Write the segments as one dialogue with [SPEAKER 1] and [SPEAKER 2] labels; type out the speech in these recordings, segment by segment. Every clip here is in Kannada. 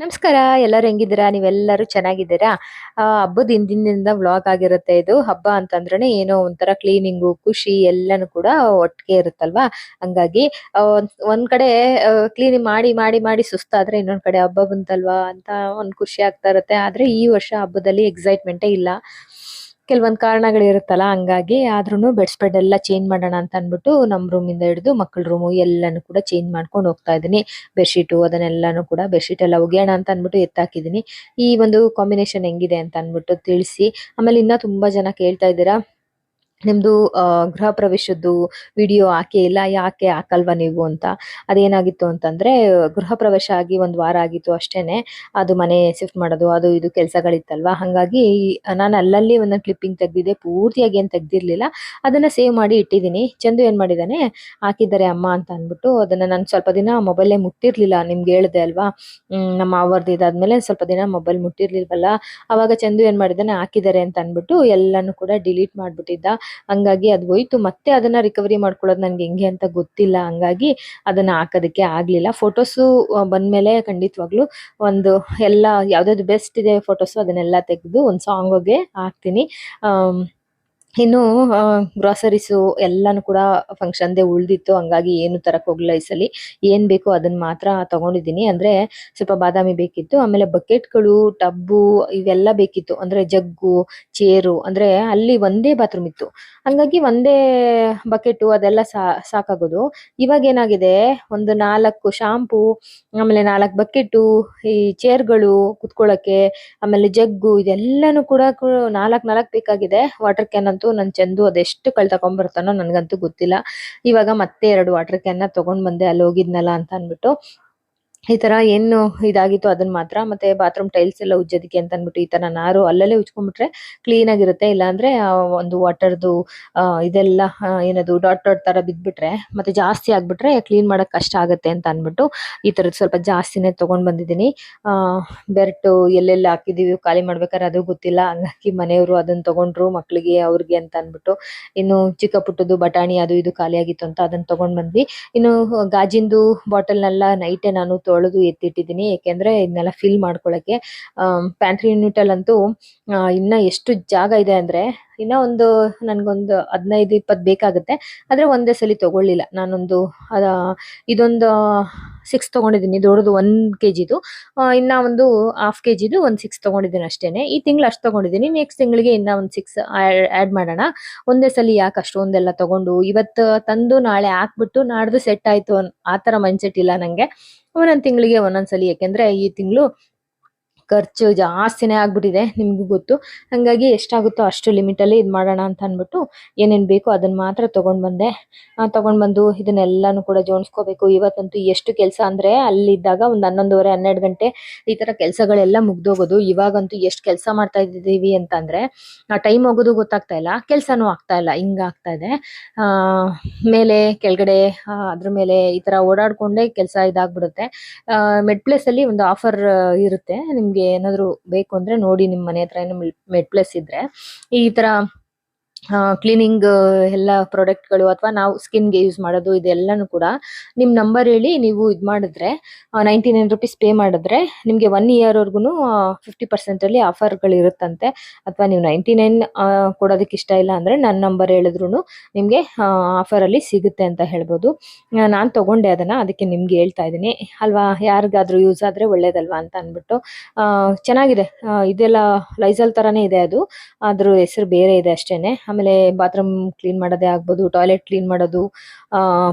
[SPEAKER 1] ನಮಸ್ಕಾರ, ಎಲ್ಲರೂ ಹೆಂಗಿದ್ದೀರಾ? ನೀವೆಲ್ಲರೂ ಚೆನ್ನಾಗಿದ್ದೀರಾ? ಹಬ್ಬದ ಹಿಂದಿನಿಂದ ವ್ಲಾಗ್ ಆಗಿರುತ್ತೆ ಇದು. ಹಬ್ಬ ಅಂತಂದ್ರೆ ಏನೋ ಒಂಥರ ಕ್ಲೀನಿಂಗು ಖುಷಿ ಎಲ್ಲಾನು ಕೂಡ ಒಟ್ಟಿಗೆ ಇರುತ್ತಲ್ವಾ? ಹಂಗಾಗಿ ಒಂದ್ ಕಡೆ ಕ್ಲೀನಿಂಗ್ ಮಾಡಿ ಮಾಡಿ ಮಾಡಿ ಸುಸ್ತಾದ್ರೆ ಇನ್ನೊಂದ್ ಕಡೆ ಹಬ್ಬ ಬಂತಲ್ವಾ ಅಂತ ಒಂದ್ ಖುಷಿ ಆಗ್ತಾ ಇರುತ್ತೆ. ಆದ್ರೆ ಈ ವರ್ಷ ಹಬ್ಬದಲ್ಲಿ ಎಕ್ಸೈಟ್ಮೆಂಟೇ ಇಲ್ಲ. ಕೆಲವೊಂದ್ ಕಾರಣಗಳು ಇರುತ್ತಲ್ಲ ಹಂಗಾಗಿ ಆದ್ರೂನು ಬೆಡ್ ಸ್ಪೆಡ್ ಎಲ್ಲ ಚೇಂಜ್ ಮಾಡೋಣ ಅಂತ ಅನ್ಬಿಟ್ಟು ನಮ್ ರೂಮ್ ಇಂದ ಹಿಡಿದು ಮಕ್ಕಳ ರೂಮು ಎಲ್ಲಾನು ಕೂಡ ಚೇಂಜ್ ಮಾಡ್ಕೊಂಡು ಹೋಗ್ತಾ ಇದೀನಿ ಬೆಡ್ಶೀಟು ಅದನ್ನೆಲ್ಲಾನು ಕೂಡ ಬೆಡ್ಶೀಟ್ ಎಲ್ಲ ಒಗೆಯೋಣ ಅಂತ ಅನ್ಬಿಟ್ಟು ಎತ್ತಾಕಿದೀನಿ ಈ ಒಂದು ಕಾಂಬಿನೇಷನ್ ಹೆಂಗಿದೆ ಅಂತ ಅನ್ಬಿಟ್ಟು ತಿಳಿಸಿ. ಆಮೇಲೆ ಇನ್ನ ತುಂಬಾ ಜನ ಕೇಳ್ತಾ ಇದ್ದೀರಾ ನಿಮ್ದು ಗೃಹ ಪ್ರವೇಶದ್ದು ವಿಡಿಯೋ ಹಾಕಿ ಇಲ್ಲ ಯಾಕೆ ಹಾಕಲ್ವಾ ನೀವು ಅಂತ. ಅದೇನಾಗಿತ್ತು ಅಂತಂದ್ರೆ, ಗೃಹ ಪ್ರವೇಶ ಆಗಿ ಒಂದು ವಾರ ಆಗಿತ್ತು ಅಷ್ಟೇನೆ. ಅದು ಮನೆ ಶಿಫ್ಟ್ ಮಾಡೋದು, ಅದು ಇದು ಕೆಲಸಗಳಿತ್ತಲ್ವಾ. ಹಂಗಾಗಿ, ನಾನು ಅಲ್ಲಲ್ಲಿ ಒಂದೊಂದು ಕ್ಲಿಪ್ಪಿಂಗ್ ತೆಗ್ದಿದೆ ಪೂರ್ತಿಯಾಗಿ ಏನು ತೆಗ್ದಿರ್ಲಿಲ್ಲ. ಅದನ್ನ ಸೇವ್ ಮಾಡಿ ಇಟ್ಟಿದ್ದೀನಿ. ಚಂದು ಏನು ಮಾಡಿದಾನೆ, ಹಾಕಿದ್ದಾರೆ ಅಮ್ಮ ಅಂತ ಅಂದ್ಬಿಟ್ಟು ಅದನ್ನ ನಾನು ಸ್ವಲ್ಪ ದಿನ ಮೊಬೈಲೇ ಮುಟ್ಟಿರ್ಲಿಲ್ಲ. ನಿಮ್ಗೆ ಹೇಳಿದೆ ಅಲ್ವಾ? ನಮ್ಮ ಅವರ್ದು ಇದಾದ್ಮೇಲೆ ಸ್ವಲ್ಪ ದಿನ ಮೊಬೈಲ್ ಮುಟ್ಟಿರ್ಲಿಲ್ವಲ್ಲ? ಅವಾಗ ಚಂದು ಏನು ಮಾಡಿದಾನೆ, ಹಾಕಿದ್ದಾರೆ ಅಂತ ಅಂದ್ಬಿಟ್ಟು ಎಲ್ಲಾನು ಕೂಡ ಡಿಲೀಟ್ ಮಾಡ್ಬಿಟ್ಟಿದ್ದ. ಹಂಗಾಗಿ ಅದು ಹೋಯ್ತು. ಮತ್ತೆ ಅದನ್ನ ರಿಕವರಿ ಮಾಡ್ಕೊಳ್ಳೋದು ನನ್ಗೆ ಹೆಂಗೆ ಅಂತ ಗೊತ್ತಿಲ್ಲ. ಹಂಗಾಗಿ ಅದನ್ನ ಹಾಕೋದಕ್ಕೆ ಆಗ್ಲಿಲ್ಲ. ಫೋಟೋಸು ಬಂದ್ಮೇಲೆ ಖಂಡಿತವಾಗ್ಲು ಒಂದು ಎಲ್ಲ ಯಾವ್ದಾದ್ರು ಬೆಸ್ಟ್ ಇದೆ ಫೋಟೋಸು ಅದನ್ನೆಲ್ಲ ತೆಗೆದು ಒಂದು ಸಾಂಗ್ಗೆ ಹಾಕ್ತೀನಿ. ಆಮ್, ಇನ್ನು ಗ್ರೋಸರಿಸ್ ಎಲ್ಲಾನು ಕೂಡ ಫಂಕ್ಷನ್ ದೇ ಉಳ್ದಿತ್ತು. ಹಂಗಾಗಿ ಏನು ತರಕ್ ಹೋಗ್ಲಿಲ್ಲ ಈ ಸಲಿ. ಏನ್ ಬೇಕು ಅದನ್ನ ಮಾತ್ರ ತಗೊಂಡಿದ್ದೀನಿ. ಅಂದ್ರೆ ಸ್ವಲ್ಪ ಬಾದಾಮಿ ಬೇಕಿತ್ತು, ಆಮೇಲೆ ಬಕೆಟ್ಗಳು, ಟಬ್ಬು ಇವೆಲ್ಲ ಬೇಕಿತ್ತು. ಅಂದ್ರೆ ಜಗ್ಗು, ಚೇರು, ಅಂದ್ರೆ ಅಲ್ಲಿ ಒಂದೇ ಬಾತ್ರೂಮ್ ಇತ್ತು. ಹಂಗಾಗಿ ಒಂದೇ ಬಕೆಟ್ ಅದೆಲ್ಲ ಸಾಕಾಗೋದು. ಇವಾಗ ಏನಾಗಿದೆ? ಒಂದು ನಾಲ್ಕು ಶಾಂಪೂ ಆಮೇಲೆ ನಾಲ್ಕು ಬಕೆಟು, ಈ ಚೇರ್ಗಳು ಕುತ್ಕೊಳ್ಳಕ್ಕೆ ಆಮೇಲೆ ಜಗ್ಗು, ಇದೆಲ್ಲಾನು ಕೂಡ ನಾಲ್ಕ್ ನಾಲ್ಕ್ ಬೇಕಾಗಿದೆ. ವಾಟರ್ ಕ್ಯಾನ್ ನನ್ ಚಂದು ಅದೆಷ್ಟು ಕಳ್ ತಗೊಂಡ್ಬರ್ತಾನೋ ನನ್ಗಂತೂ ಗೊತ್ತಿಲ್ಲ. ಇವಾಗ ಮತ್ತೆ ಎರಡು ವಾಟರ್ ಕ್ಯಾನ್ನ ತಗೊಂಡ್ ಬಂದೆ ಅಲ್ಲಿ ಹೋಗಿದ್ನಲ್ಲ ಅಂತ ಅನ್ಬಿಟ್ಟು ಈ ತರ ಏನು ಇದಾಗಿತ್ತು ಅದನ್ನ ಮಾತ್ರ, ಮತ್ತೆ ಬಾತ್ರೂಮ್ ಟೈಲ್ಸ್ ಎಲ್ಲ ಉಜ್ಜೋದಕ್ಕೆ ಅಂತ ಅನ್ಬಿಟ್ಟು ಈ ತರ ನಾರು ಅಲ್ಲಲ್ಲೇ ಉಜ್ಕೊಂಡ್ಬಿಟ್ರೆ ಕ್ಲೀನ್ ಆಗಿರುತ್ತೆ. ಇಲ್ಲಾಂದ್ರೆ ಒಂದು ವಾಟರ್ದು ಇದೆಲ್ಲ ಏನದು ಡಾಟ್ ಡಾಟ್ ತರ ಬಿದ್ಬಿಟ್ರೆ, ಮತ್ತೆ ಜಾಸ್ತಿ ಆಗ್ಬಿಟ್ರೆ ಕ್ಲೀನ್ ಮಾಡಕ್ ಕಷ್ಟ ಆಗುತ್ತೆ ಅಂತ ಅನ್ಬಿಟ್ಟು ಈ ತರದ್ ಸ್ವಲ್ಪ ಜಾಸ್ತಿನೇ ತಗೊಂಡ್ ಬಂದಿದ್ದೀನಿ. ಬೆರ್ಟು ಎಲ್ಲೆಲ್ಲ ಹಾಕಿದೀವಿ, ಖಾಲಿ ಮಾಡ್ಬೇಕಾದ್ರೆ ಅದು ಗೊತ್ತಿಲ್ಲ. ಹಂಗಾಗಿ ಮನೆಯವರು ಅದನ್ನ ತಗೊಂಡ್ರು, ಮಕ್ಳಿಗೆ, ಅವ್ರಿಗೆ ಅಂತ ಅನ್ಬಿಟ್ಟು ಇನ್ನು ಚಿಕ್ಕ ಪುಟ್ಟದು ಬಟಾಣಿ ಅದು ಇದು ಖಾಲಿ ಆಗಿತ್ತು ಅಂತ ಅದನ್ನ ತಗೊಂಡ್ ಬಂದ್ವಿ. ಇನ್ನು ಗಾಜಿಂದು ಬಾಟಲ್ನೆಲ್ಲ ನೈಟೇ ನಾನು ತೊಳೆದು ಎತ್ತಿಟ್ಟಿದ್ದೀನಿ. ಯಾಕೆಂದ್ರೆ ಇದನ್ನೆಲ್ಲ ಫಿಲ್ ಮಾಡ್ಕೊಳಕ್ಕೆ ಪ್ಯಾಂಟ್ರಿ ಯೂನಿಟಲ್ಲಿ ಅಂತೂ ಆ, ಇನ್ನ ಎಷ್ಟು ಜಾಗ ಇದೆ ಅಂದ್ರೆ ಇನ್ನ ಒಂದು ನನಗೊಂದು ಹದಿನೈದು ಇಪ್ಪತ್ತು ಬೇಕಾಗುತ್ತೆ. ಆದರೆ ಒಂದೇ ಸಲ ತೊಗೊಳ್ಳಿಲ್ಲ. ನಾನೊಂದು ಇದೊಂದು ಸಿಕ್ಸ್ ತಗೊಂಡಿದ್ದೀನಿ. ದೊಡ್ಡದು ಒಂದು ಕೆ ಜಿದು ಇನ್ನ ಒಂದು ಹಾಫ್ ಕೆ ಜಿದು ಒಂದು ಸಿಕ್ಸ್ ತೊಗೊಂಡಿದ್ದೀನಿ ಅಷ್ಟೇನೆ. ಈ ತಿಂಗಳು ಅಷ್ಟು ತೊಗೊಂಡಿದ್ದೀನಿ. ನೆಕ್ಸ್ಟ್ ತಿಂಗಳಿಗೆ ಇನ್ನ ಒಂದು ಸಿಕ್ಸ್ ಆ್ಯಡ್ ಮಾಡೋಣ. ಒಂದೇ ಸಲ ಯಾಕೆ ಅಷ್ಟೊಂದೆಲ್ಲ ತಗೊಂಡು ಇವತ್ತು ತಂದು ನಾಳೆ ಹಾಕ್ಬಿಟ್ಟು ನಾಡ್ದು ಸೆಟ್ ಆಯಿತು ಆ ಥರ ಮೈಂಡ್ಸೆಟ್ ಇಲ್ಲ ನಂಗೆ. ಒಂದೊಂದ್ ತಿಂಗಳಿಗೆ ಒಂದೊಂದ್ಸಲಿ ಯಾಕೆಂದ್ರೆ ಈ ತಿಂಗಳು ಖರ್ಚು ಜಾಸ್ತಿನೇ ಆಗ್ಬಿಟ್ಟಿದೆ ನಿಮಗೂ ಗೊತ್ತು. ಹಂಗಾಗಿ ಎಷ್ಟಾಗುತ್ತೋ ಅಷ್ಟು ಲಿಮಿಟ್ ಅಲ್ಲಿ ಇದ್ ಮಾಡೋಣ ಅಂತ ಅಂದ್ಬಿಟ್ಟು ಏನೇನು ಬೇಕೋ ಅದನ್ನು ಮಾತ್ರ ತೊಗೊಂಡು ಬಂದೆ. ತೊಗೊಂಡು ಬಂದು ಇದನ್ನೆಲ್ಲಾನು ಕೂಡ ಜೋಡಿಸ್ಕೋಬೇಕು. ಇವತ್ತಂತೂ ಎಷ್ಟು ಕೆಲಸ ಅಂದ್ರೆ ಅಲ್ಲಿದ್ದಾಗ ಒಂದು ಹನ್ನೊಂದುವರೆ, ಹನ್ನೆರಡು ಗಂಟೆ ಈ ತರ ಕೆಲಸಗಳೆಲ್ಲ ಮುಗ್ದೋಗೋದು. ಇವಾಗಂತೂ ಎಷ್ಟು ಕೆಲಸ ಮಾಡ್ತಾ ಇದ್ದೀವಿ ಆ, ಟೈಮ್ ಹೋಗೋದು ಗೊತ್ತಾಗ್ತಾ ಇಲ್ಲ. ಕೆಲಸನೂ ಆಗ್ತಾ ಇಲ್ಲ. ಹಿಂಗಾಗ್ತಾ ಇದೆ. ಮೇಲೆ ಕೆಳಗಡೆ ಅದ್ರ ಮೇಲೆ ಈ ತರ ಓಡಾಡಿಕೊಂಡೇ ಕೆಲಸ ಇದಾಗ್ಬಿಡುತ್ತೆ. ಮೆಡ್ ಪ್ಲೇಸ್ ಅಲ್ಲಿ ಒಂದು ಆಫರ್ ಇರುತ್ತೆ. ನಿಮ್ಗೆ ಏನಾದ್ರು ಬೇಕು ಅಂದ್ರೆ ನೋಡಿ ನಿಮ್ ಮನೆ ಹತ್ರ ಏನೋ ಮೆಡ್ ಪ್ಲೇಸ್ ಇದ್ರೆ. ಈ ತರ ಕ್ಲೀನಿಂಗ್ ಎಲ್ಲ ಪ್ರಾಡಕ್ಟ್ಗಳು ಅಥವಾ ನಾವು ಸ್ಕಿನ್ಗೆ ಯೂಸ್ ಮಾಡೋದು ಇದೆಲ್ಲಾನು ಕೂಡ ನಿಮ್ ನಂಬರ್ ಹೇಳಿ ನೀವು ಇದ್ ಮಾಡಿದ್ರೆ ನೈಂಟಿ ನೈನ್ ರುಪೀಸ್ ಪೇ ಮಾಡಿದ್ರೆ ನಿಮ್ಗೆ ಒನ್ ಇಯರ್ ವರ್ಗುನು ಫಿಫ್ಟಿ ಪರ್ಸೆಂಟ್ ಅಲ್ಲಿ ಆಫರ್ಗಳು ಇರುತ್ತಂತೆ. ಅಥವಾ ನೀವು ನೈಂಟಿ ನೈನ್ ಕೊಡೋದಕ್ಕೆ ಇಷ್ಟ ಇಲ್ಲ ಅಂದ್ರೆ ನನ್ನ ನಂಬರ್ ಹೇಳಿದ್ರು ನಿಮ್ಗೆ ಅಲ್ಲಿ ಸಿಗುತ್ತೆ ಅಂತ ಹೇಳ್ಬೋದು. ನಾನು ತಗೊಂಡೆ ಅದನ್ನ ಅದಕ್ಕೆ ನಿಮ್ಗೆ ಹೇಳ್ತಾ ಇದ್ದೀನಿ. ಅಲ್ವಾ? ಯಾರಿಗಾದ್ರೂ ಯೂಸ್ ಆದ್ರೆ ಒಳ್ಳೇದಲ್ವಾ ಅಂತ ಅನ್ಬಿಟ್ಟು ಆ, ಚೆನ್ನಾಗಿದೆ. ಇದೆಲ್ಲ ಲೈಸಲ್ ತರಾನೇ ಇದೆ ಅದು. ಅದ್ರ ಹೆಸರು ಬೇರೆ ಇದೆ ಆಮೇಲೆ ಬಾತ್ರೂಮ್ ಕ್ಲೀನ್ ಮಾಡೋದೇ ಆಗ್ಬೋದು, ಟಾಯ್ಲೆಟ್ ಕ್ಲೀನ್ ಮಾಡೋದು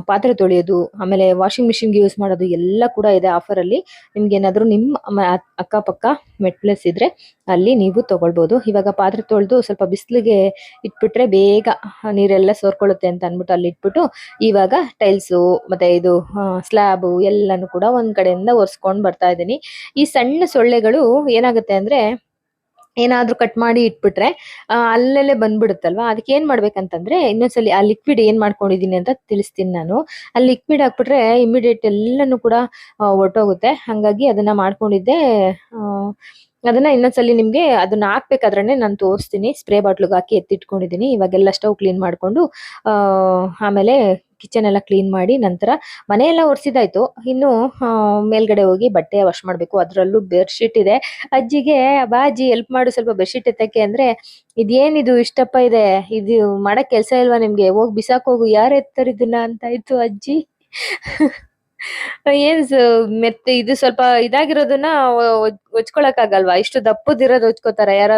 [SPEAKER 1] ಪಾತ್ರೆ ತೊಳೆಯೋದು, ಆಮೇಲೆ ವಾಷಿಂಗ್ ಮಿಷಿನ್ಗೆ ಯೂಸ್ ಮಾಡೋದು ಎಲ್ಲ ಕೂಡ ಇದೆ ಆಫರಲ್ಲಿ. ನಿಮ್ಗೆ ಏನಾದರೂ ನಿಮ್ಮ ಅಕ್ಕಪಕ್ಕ ಮೆಟ್ ಪ್ಲೇಸ್ ಇದ್ರೆ ಅಲ್ಲಿ ನೀವು ತೊಗೊಳ್ಬೋದು. ಇವಾಗ ಪಾತ್ರೆ ತೊಳೆದು ಸ್ವಲ್ಪ ಬಿಸಿಲಿಗೆ ಇಟ್ಬಿಟ್ರೆ ಬೇಗ ನೀರೆಲ್ಲ ಸೋರ್ಕೊಳ್ಳುತ್ತೆ ಅಂತ ಅಂದ್ಬಿಟ್ಟು ಅಲ್ಲಿ ಇಟ್ಬಿಟ್ಟು ಇವಾಗ ಟೈಲ್ಸು ಮತ್ತು ಇದು ಸ್ಲ್ಯಾಬು ಎಲ್ಲನೂ ಕೂಡ ಒಂದು ಕಡೆಯಿಂದ ಒರೆಸ್ಕೊಂಡು ಬರ್ತಾ ಇದ್ದೀನಿ. ಈ ಸಣ್ಣ ಸೊಳ್ಳೆಗಳು ಏನಾಗುತ್ತೆ ಅಂದ್ರೆ ಏನಾದ್ರೂ ಕಟ್ ಮಾಡಿ ಇಟ್ಬಿಟ್ರೆ ಅಲ್ಲಲ್ಲೇ ಬಂದ್ಬಿಡುತ್ತಲ್ವಾ? ಅದಕ್ಕೆ ಏನ್ ಮಾಡ್ಬೇಕಂತಂದ್ರೆ, ಇನ್ನೊಂದ್ಸಲಿ ಆ ಲಿಕ್ವಿಡ್ ಏನ್ ಮಾಡ್ಕೊಂಡಿದೀನಿ ಅಂತ ತಿಳಿಸ್ತೀನಿ ನಾನು. ಆ ಲಿಕ್ವಿಡ್ ಹಾಕ್ಬಿಟ್ರೆ ಇಮಿಡಿಯೇಟ್ ಎಲ್ಲಾನು ಕೂಡ ಒಟ್ಟೋಗುತ್ತೆ. ಹಂಗಾಗಿ ಅದನ್ನ ಮಾಡ್ಕೊಂಡಿದ್ದೆ ಅದನ್ನ ಇನ್ನೊಂದ್ಸಲಿ ನಿಮ್ಗೆ ಅದನ್ನ ಹಾಕ್ಬೇಕಾದ್ರೆ ನಾನು ತೋರಿಸ್ತೀನಿ. ಸ್ಪ್ರೇ ಬಾಟ್ಲಿಗೆ ಹಾಕಿ ಎತ್ತಿಟ್ಕೊಂಡಿದ್ದೀನಿ ಇವಾಗೆಲ್ಲ ಸ್ಟವ್ ಕ್ಲೀನ್ ಮಾಡ್ಕೊಂಡು ಆಮೇಲೆ ಕಿಚನ್ ಎಲ್ಲ ಕ್ಲೀನ್ ಮಾಡಿ ನಂತರ ಮನೆಯೆಲ್ಲ ಒರೆಸಿದಾಯ್ತು. ಇನ್ನು ಮೇಲ್ಗಡೆ ಹೋಗಿ ಬಟ್ಟೆ ವಾಶ್ ಮಾಡಬೇಕು. ಅದರಲ್ಲೂ ಬೆಡ್ಶೀಟ್ ಇದೆ. ಅಜ್ಜಿಗೆ ಬಾಜಿ ಹೆಲ್ಪ್ ಮಾಡು, ಸ್ವಲ್ಪ ಬೆಡ್ಶೀಟ್ ಎತ್ತಕ್ಕೆ ಅಂದ್ರೆ ಇದೇನಿದು ಇಷ್ಟಪ್ಪ ಇದೆ? ಇದು ಮಾಡೋಕ್ಕೆ ಕೆಲಸ ಇಲ್ವಾ ನಿಮಗೆ? ಹೋಗಿ ಬಿಸಾಕೋಗು ಯಾರು ಎತ್ತರಿದ್ದನ್ನ ಇದನ್ನ ಅಂತ ಇತ್ತು ಅಜ್ಜಿ. ಏನ್ ಮೆತ್ತ ಇದು ಸ್ವಲ್ಪ ಇದಾಗಿರೋದನ್ನ ಒಚ್ಕೊಳಕ್ ಆಗಲ್ವಾ? ಇಷ್ಟು ದಪ್ಪದಿರೋದ್ ಹೊಚ್ಕೋತಾರ ಯಾರಾದ್ರೂ?